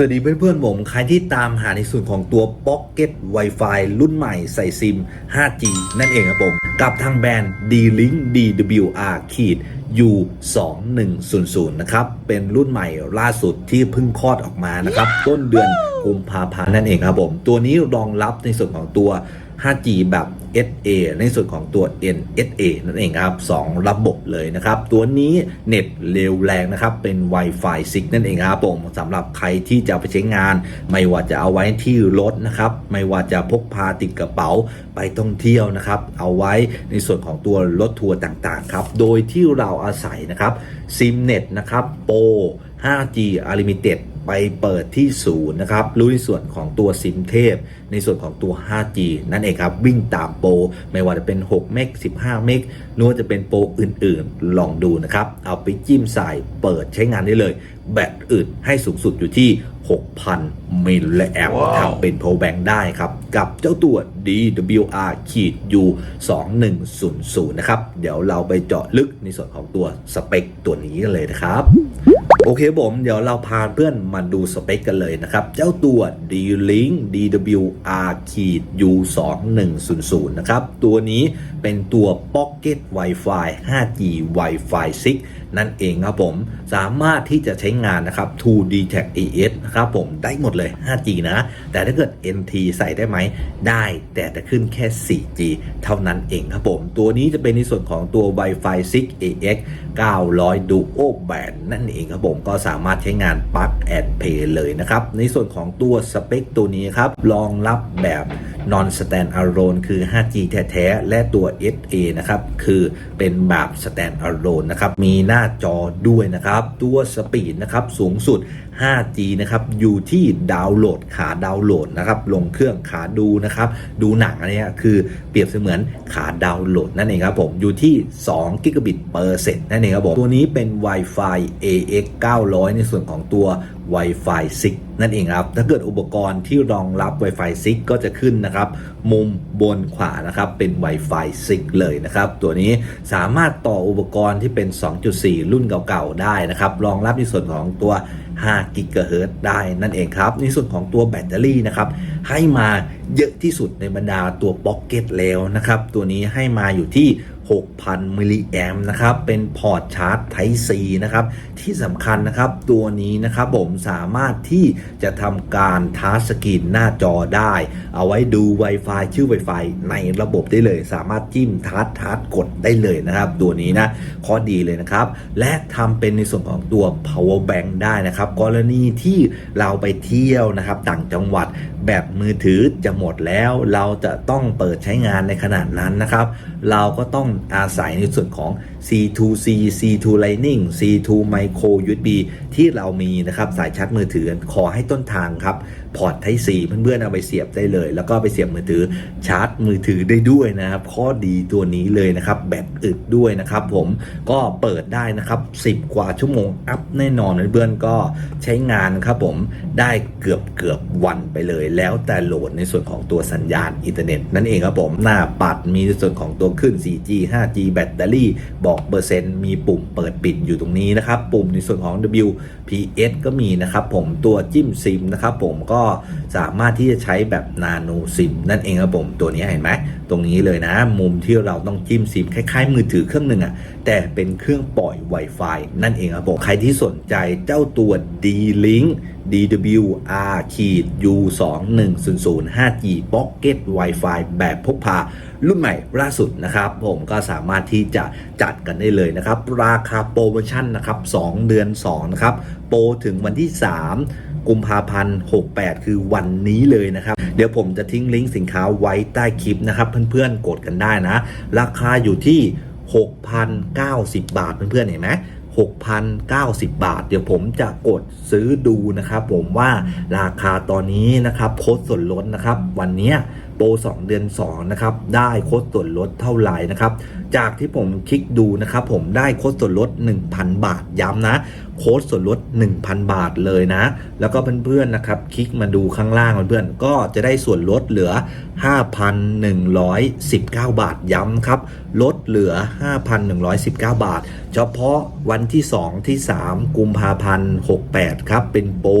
สวัสดีเพื่อนๆผมใครที่ตามหาในส่วนของตัว Pocket Wi-Fi รุ่นใหม่ใส่ซิม 5G นั่นเองครับผม กับทางแบรนด์ D-Link DWR ขีด U 2 1 0 0นะครับ เป็นรุ่นใหม่ล่าสุดที่เพิ่งคลอดออกมานะครับ ต้นเดือนกุมภาพันธ์นั่นเองครับผม ตัวนี้รองรับในส่วนของตัว 5G แบบ SA ในส่วนของตัว NSA นั่นเองครับ 2 ระบบเลยนะครับ ตัวนี้เน็ตเร็วแรงนะครับ เป็น Wi-Fi 6 นั่นเองครับผมสำหรับใครที่จะไปใช้งาน ไม่ว่าจะเอาไว้ที่รถนะครับ ไม่ว่าจะพกพาติดกระเป๋าไปท่องเที่ยวนะครับ เอาไว้ในส่วนของตัวรถทัวร์ต่างๆครับ โดยที่เราอาศัยนะครับ SIMNET นะครับ Pro 5G Unlimited ไปเปิดที่ศูนย์นะครับ รู้ในส่วนของตัวซิมเทพ ในส่วนของตัว 5G นั่นเองครับ วิ่งตามโปรไม่ว่าจะเป็น 6 เมก 15 เมกหรือว่าจะเป็นโปรอื่นๆ ลองดูนะครับ เอาไปจิ้มใส่เปิดใช้งานได้เลย แบตอื่นให้สูงสุดอยู่ที่ 6,000 มิลลิแอมป์ทำเป็น power bank ได้ครับ กับเจ้าตัว DWR ขีด U 2100 นะครับ เดี๋ยวเราไปเจาะลึกในส่วนของตัวสเปคตัวนี้กันเลยนะครับ โอเคผม เดี๋ยวเราพาเพื่อนมาดูสเปคกันเลยนะครับ เจ้าตัว D-Link DWR ขีด U 2 1 0 0นะครับ ตัวนี้เป็นตัว Pocket Wi-Fi 5G Wi-Fi 6 นั่นเองครับผม สามารถที่จะใช้งานนะครับ 2D Tag AS นะครับผมได้หมดเลย 5G นะ แต่ถ้าเกิด NT ใส่ได้ไหม ได้แต่จะขึ้นแค่ 4G เท่านั้นเองครับผม ตัวนี้จะเป็นในส่วนของตัว Wi-Fi 6 AX 900 Duo Band นั่นเองครับผมก็สามารถใช้งาน Plug and Play เลยนะครับ ในส่วนของตัวสเปคตัวนี้ครับรองรับแบบ non stand alone คือ 5G แท้ๆ และตัว SA นะครับ คือเป็นแบบ stand alone นะครับ มีหน้าจอด้วยนะครับ ตัวสปีดนะครับ สูงสุด 5G นะครับอยู่ที่ดาวน์โหลดขาดาวน์โหลดนะครับลงเครื่องขาดูนะครับดูหนังอันเนี้ยคือเปรียบเสมือนขาดาวน์โหลดนั่นเองครับผมอยู่ที่2กิกะบิตเปอร์เซ็นต์นั่นเองครับผมตัวนี้เป็น Wi-Fi AX 900 ในส่วนของตัว Wi-Fi 6 นั่นเองครับ ถ้าเกิดอุปกรณ์ที่รองรับ Wi-Fi 6 ก็จะขึ้นนะครับ มุมบนขวานะครับเป็น Wi-Fi 6 เลยนะครับ ตัวนี้สามารถต่ออุปกรณ์ที่เป็น 2.4 รุ่นเก่าๆ ได้นะครับ รองรับในส่วนของตัว 5กิกะเฮิรตได้นั่นเองครับ ในส่วนของตัวแบตเตอรี่นะครับ ให้มาเยอะที่สุดในบรรดาตัวพ็อกเก็ตแล้วนะครับ ตัวนี้ให้มาอยู่ที่ 6,000 มิลลิแอมป์นะครับ เป็นพอร์ตชาร์จ Type C นะครับ ที่สำคัญนะครับ ตัวนี้นะครับผมสามารถที่จะทำการทัชสกรีนหน้าจอได้ เอาไว้ดู Wi-Fi ชื่อ Wi-Fi ในระบบได้เลย สามารถจิ้มทัชทัชกดได้เลยนะครับ ตัวนี้นะข้อดีเลยนะครับ และทำเป็นในส่วนของตัว power bank ได้นะครับ กรณีที่เราไปเที่ยวนะครับต่างจังหวัดแบบมือถือจะหมดแล้ว เราจะต้องเปิดใช้งานในขนาดนั้นนะครับ เราก็ต้องอาศัยในส่วนของ C2C C2 Lightning C2 Micro USB ที่เรามีนะครับสายชาร์จมือถือขอให้ต้นทางครับพอร์ต Type C เพื่อนๆเอาไปเสียบได้เลย แล้วก็ไปเสียบมือถือชาร์จมือถือได้ด้วยนะครับ ข้อดีตัวนี้เลยนะครับแบตอึดด้วยนะครับ ผมก็เปิดได้นะครับ 10 กว่าชั่วโมงอัพแน่นอนเพื่อนๆก็ใช้งานครับผมได้เกือบเกือบวันไปเลย แล้วแต่โหลดในส่วนของตัวสัญญาณอินเทอร์เน็ตนั่นเองครับผมหน้าปัดมีในส่วนของตัวขึ้น 4G 5G แบตเตอรี่บอกเปอร์เซ็นต์มีปุ่มเปิดปิดอยู่ตรงนี้นะครับ ปุ่มในส่วนของ WPS ก็มีนะครับผมตัวจิ้มซิมนะครับผมก็สามารถที่จะใช้แบบนาโนซิมนั่นเองครับผมตัวนี้เห็นไหมตรงนี้เลยนะ มุมที่เราต้องจิ้มซิมคล้ายๆ มือถือเครื่องหนึ่งอะแต่เป็นเครื่องปล่อย Wi-Fi นั่นเองครับผมใครที่สนใจเจ้าตัว D-Link DWR ขีด U 2 1 0 0 5G Pocket Wi-Fi แบบพกพา รุ่นใหม่ล่าสุดนะครับ ผมก็สามารถที่จะจัดกันได้เลยนะครับ ราคาโปรโมชั่นนะครับ 2 เดือน 2 นะครับ โปรถึงวันที่ 3 กุมภาพันธ์ 68 คือวันนี้เลยนะครับ เดี๋ยวผมจะทิ้งลิงก์สินค้าไว้ใต้คลิปนะครับ เพื่อนๆกดกันได้นะ ราคาอยู่ที่ 6,090 บาทเพื่อนๆเห็นไหม6,090 บาท เดี๋ยวผมจะกดซื้อดูนะครับ ผมว่าราคาตอนนี้นะครับโค้ดส่วนลดนะครับ วันนี้โปร2เดือน2นะครับได้โค้ดส่วนลดเท่าไหร่นะครับ จากที่ผมคลิกดูนะครับ ผมได้โค้ดส่วนลด 1,000 บาทย้ำนะ โค้ดส่วนลด 1,000 บาทเลยนะ แล้วก็เพื่อนๆนะครับคลิกมาดูข้างล่างเพื่อนๆก็จะได้ส่วนลดเหลือ 5,119 บาทย้ำครับ ลดเหลือ 5,119 บาท เฉพาะวันที่ 2 ที่ 3 กุมภาพันธ์ 68 ครับ เป็นโปร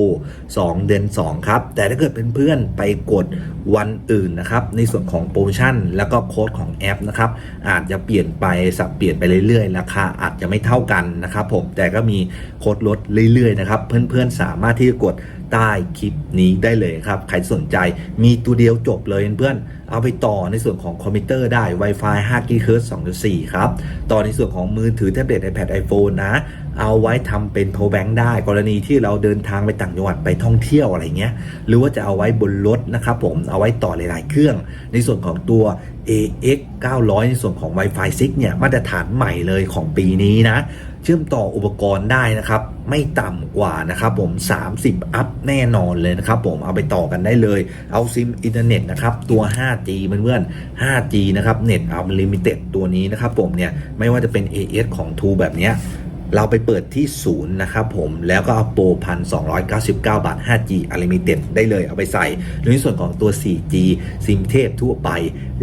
2 เดือน 2 ครับ แต่ถ้าเกิดเป็นเพื่อนไปกดวันอื่นนะครับ ในส่วนของโปรโมชั่น แล้วก็โค้ดของแอปนะครับ อาจจะเปลี่ยนไปสับเปลี่ยนไปเรื่อยๆราคาอาจจะไม่เท่ากันนะครับผมแต่ก็มีโคดลดเรื่อยๆนะครับ เพื่อนๆสามารถที่จะกดใต้คลิปนี้ได้เลยครับใครสนใจมีตัวเดียวจบเลยเพื่อนๆเอาไปต่อในส่วนของคอมพิวเตอร์ได้ Wi-Fi 5 GHz 2.4 ครับ ต่อในส่วนของมือถือแท็บเล็ต iPad iPhone นะ เอาไว้ทำเป็น power bank ได้ กรณีที่เราเดินทางไปต่างจังหวัดไปท่องเที่ยวอะไรเงี้ย หรือว่าจะเอาไว้บนรถนะครับผมเอาไว้ต่อหลายๆ เครื่อง ในส่วนของตัว AX 900 ในส่วนของ Wi-Fi 6 เนี่ย มาตรฐานใหม่เลยของปีนี้นะเชื่อมต่ออุปกรณ์ได้นะครับ ไม่ต่ำกว่านะครับผม 30 อัพแน่นอนเลยนะครับผมเอาไปต่อกันได้เลย เอาซิมอินเทอร์เน็ตนะครับตัว 5G เพื่อนๆ 5G นะครับเน็ตอัลลิมิเต็ดตัวนี้นะครับผมเนี่ยไม่ว่าจะเป็น AS ของ True แบบเนี้ยเราไปเปิดที่ศูนย์นะครับผมแล้วก็เอาโปรพันสองบาท 5G Unlimited ได้เลยเอาไปใส่หรือในส่วนของตัว 4G ซิมเทพทั่วไป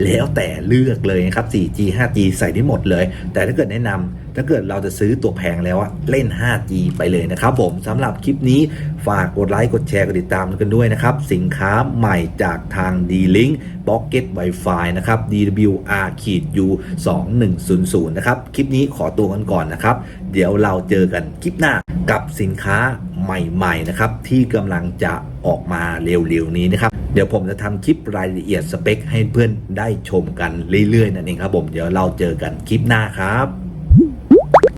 แล้วแต่เลือกเลยนะครับ 4G 5G ใส่ได้หมดเลย แต่ถ้าเกิดแนะนำ ถ้าเกิดเราจะซื้อตัวแพงแล้วอะเล่น 5G ไปเลยนะครับผมสำหรับคลิปนี้ฝากกดไลค์กดแชร์กดติดตามกันด้วยนะครับ สินค้าใหม่จากทาง D-Link Pocket Wi-Fi นะครับ DWR U 2100นะครับ คลิปนี้ขอตัวกันก่อนนะครับ เดี๋ยวเราเจอกันคลิปหน้ากับสินค้าใหม่ๆนะครับที่กำลังจะออกมาเร็วๆนี้นะครับเดี๋ยวผมจะทำคลิปรายละเอียดสเปคให้เพื่อนได้ชมกันเรื่อยๆนั่นเองครับผมเดี๋ยวเราเจอกันคลิปหน้าครับ